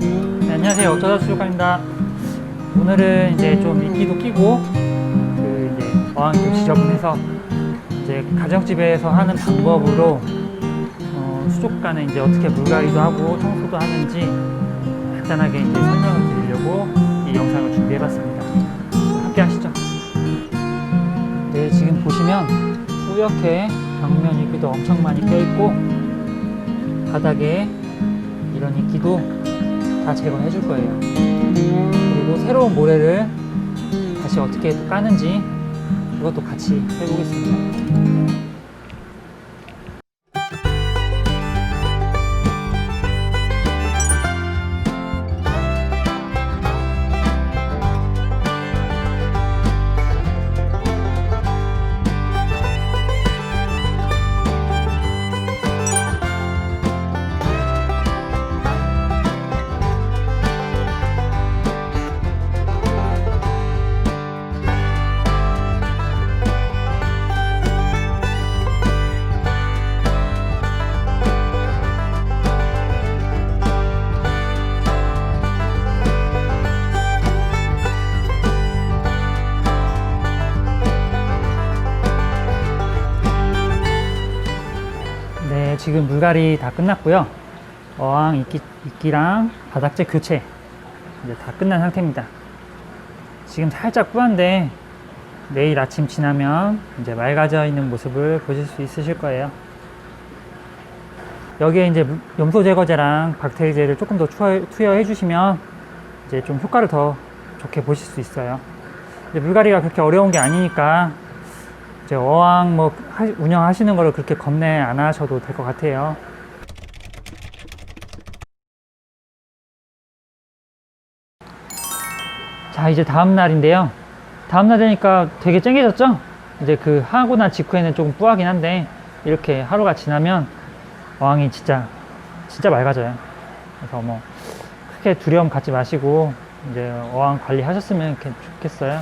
네, 안녕하세요. 어쩌다 수족관입니다. 오늘은 이제 좀 미끼도 끼고 그 이제 어항이 좀 지저분해서 이제 가정집에서 하는 방법으로 어, 수족관에 이제 어떻게 물갈이도 하고 청소도 하는지 간단하게 이제 설명을 드리려고 이 영상을 준비해봤습니다. 함께 하시죠. 네, 지금 보시면 뿌옇게 벽면 이끼도 엄청 많이 껴있고 바닥에 이런 이끼도 다 제거해 줄 거예요. 그리고 새로운 모래를 다시 어떻게 또 까는지 그것도 같이 해보겠습니다. 지금 물갈이 다 끝났고요. 어항 이끼, 이끼랑 바닥재 교체 이제 다 끝난 상태입니다. 지금 살짝 뿌한데 내일 아침 지나면 이제 맑아져 있는 모습을 보실 수 있으실 거예요. 여기에 이제 물- 염소 제거제랑 박테리제를 조금 더 투여, 투여해 주시면 이제 좀 효과를 더 좋게 보실 수 있어요. 물갈이가 그렇게 어려운 게 아니니까 이제 어항 뭐 하- 운영하시는 거를 그렇게 겁내 안 하셔도 될 것 같아요. 자, 이제 다음 날인데요. 다음 날 되니까 되게 쨍해졌죠? 이제 그 하고 난 직후에는 조금 뿌하긴 한데 이렇게 하루가 지나면 어항이 진짜 진짜 맑아져요. 그래서 뭐 크게 두려움 갖지 마시고 이제 어항 관리하셨으면 좋겠어요.